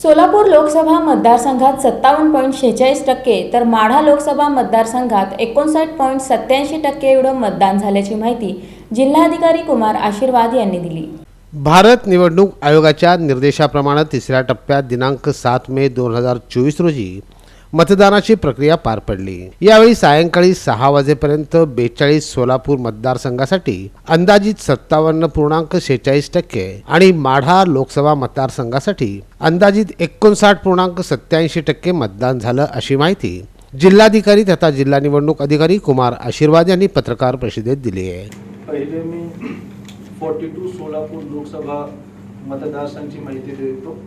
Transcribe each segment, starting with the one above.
सोलापूर लोकसभा मतदारसंघात सत्तावन्न पॉईंट शेहेचाळीस टक्के तर माढा लोकसभा मतदारसंघात एकोणसाठ पॉईंट सत्याऐंशी टक्के एवढं मतदान झाल्याची माहिती जिल्हाधिकारी कुमार आशीर्वाद यांनी दिली. भारत निवडणूक आयोगाच्या निर्देशाप्रमाणे तिसऱ्या टप्प्यात दिनांक सात मे दोन हजार चोवीस रोजी मतदानाची प्रक्रिया पार पडली. यावेळी सायंकाळी सहा वाजेपर्यंत बेचाळीस सोलापूर मतदारसंघासाठी अंदाजित सत्तावन्न पूर्णांक शेहेचाळीस टक्के आणि माढा लोकसभा मतदारसंघासाठी अंदाजित एकोणसाठ पूर्णांक सत्याऐंशी टक्के मतदान झालं अशी माहिती जिल्हाधिकारी तथा जिल्हा निवडणूक अधिकारी कुमार आशीर्वाद यांनी पत्रकार परिषदेत दिली आहे. पहिले मी फोर्टी टू सोलापूर लोकसभा मतदारसंघाची माहिती देतो.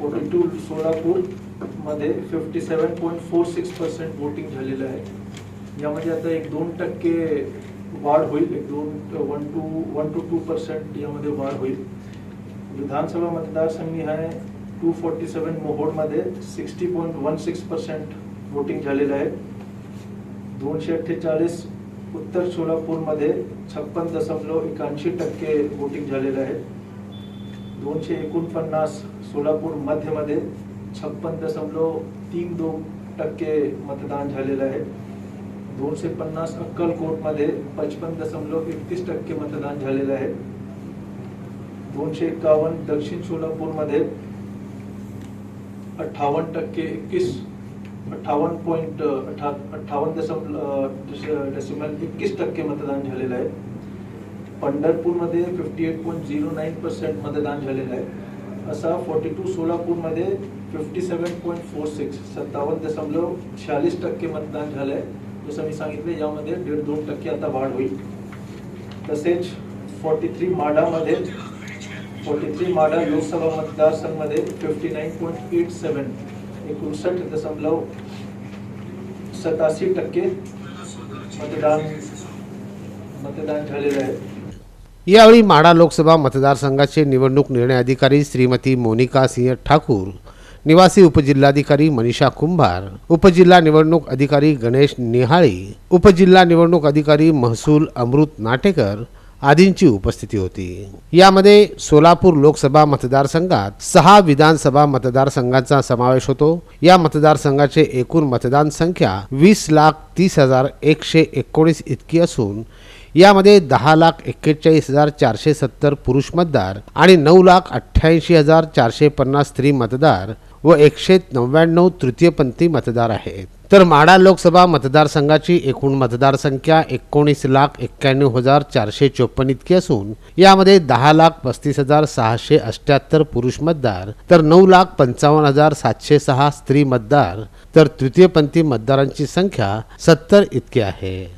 फोर्टी टू मध्ये fifty seven point four six percent voting झालेलं आहे. यामध्ये आता एक दोन टक्के वाढ होईल एक दोन one two one two two percent यामध्ये वाढ होईल. विधानसभा मतदारसंघ आहे two forty seven मोहोडमध्ये sixty point one six percent voting झालेलं आहे. दोनशे अठ्ठेचाळीस उत्तर सोलापूरमध्ये छप्पन दशमलव एकाऐंशी टक्के वोटिंग झालेलं आहे. दोनशे एकोणपन्नास सोलापूर मध्यमध्ये छप्पन दशमलव तीन दोन टक्के मतदान झालेलं आहे. दोनशे पन्नास अक्कलकोटमध्ये पचपन दशमलव एकतीस टक्के मतदान झालेलं आहे. दोनशे एकावन्न दक्षिण सोलापूरमध्ये अठ्ठावन्न टक्के एकवीस अठ्ठावन्न पॉईंट अठ्ठा अठ्ठावन्न दशम डेसिमल एकवीस टक्के मतदान झालेलं आहे. पंढरपूरमध्ये fifty eight point zero nine percent मतदान झालेलं आहे. असा फोर्टी टू सोलापूरमध्ये fifty seven point four six सत्तावन्न दशमलव शहालीस टक्के मतदान झालं आहे जसं मी सांगितलं यामध्ये दीड दोन टक्के आता वाढ होईल. तसेच फोर्टी थ्री माडामध्ये forty three Madha Lok Sabha मतदारसंघमध्ये fifty nine point eight seven एकोणसष्ट दशमलव सतासी टक्के मतदान मतदान झालेलं आहे. यावेळी माढा लोकसभा मतदारसंघाचे निवडणूक निर्णय अधिकारी श्रीमती मोनिका सिंह ठाकूर निवासी उपजिल्हाधिकारी मनीषा कुंभार उपजिल्हा निवडणूक अधिकारी गणेश निहाळी उपजिल्हा निवडणूक अधिकारी महसूल अमृत नाटेकर आदींची उपस्थिती होती. यामध्ये सोलापूर लोकसभा मतदारसंघात सहा विधानसभा मतदारसंघांचा समावेश होतो. या मतदारसंघाचे एकूण मतदान संख्या वीस लाख तीस हजार एकशे एकोणीस इतकी असून यामध्ये दहा लाख एक्केचाळीस हजार चारशे सत्तर पुरुष मतदार आणि नऊ लाख अठ्ठ्याऐंशी हजार चारशे पन्नास स्त्री मतदार व एकशे नव्याण्णव तृतीयपंथी मतदार आहेत. तर माडा लोकसभा मतदारसंघाची एकूण मतदारसंख्या एकोणीस लाख एक्क्याण्णव हजार चारशे चोपन्न इतकी असून यामध्ये दहा लाख पस्तीस हजार सहाशे अठ्याहत्तर पुरुष मतदार तर नऊ लाख पंचावन्न हजार सातशे सहा स्त्री मतदार तर तृतीयपंथी मतदारांची संख्या सत्तर इतकी आहे.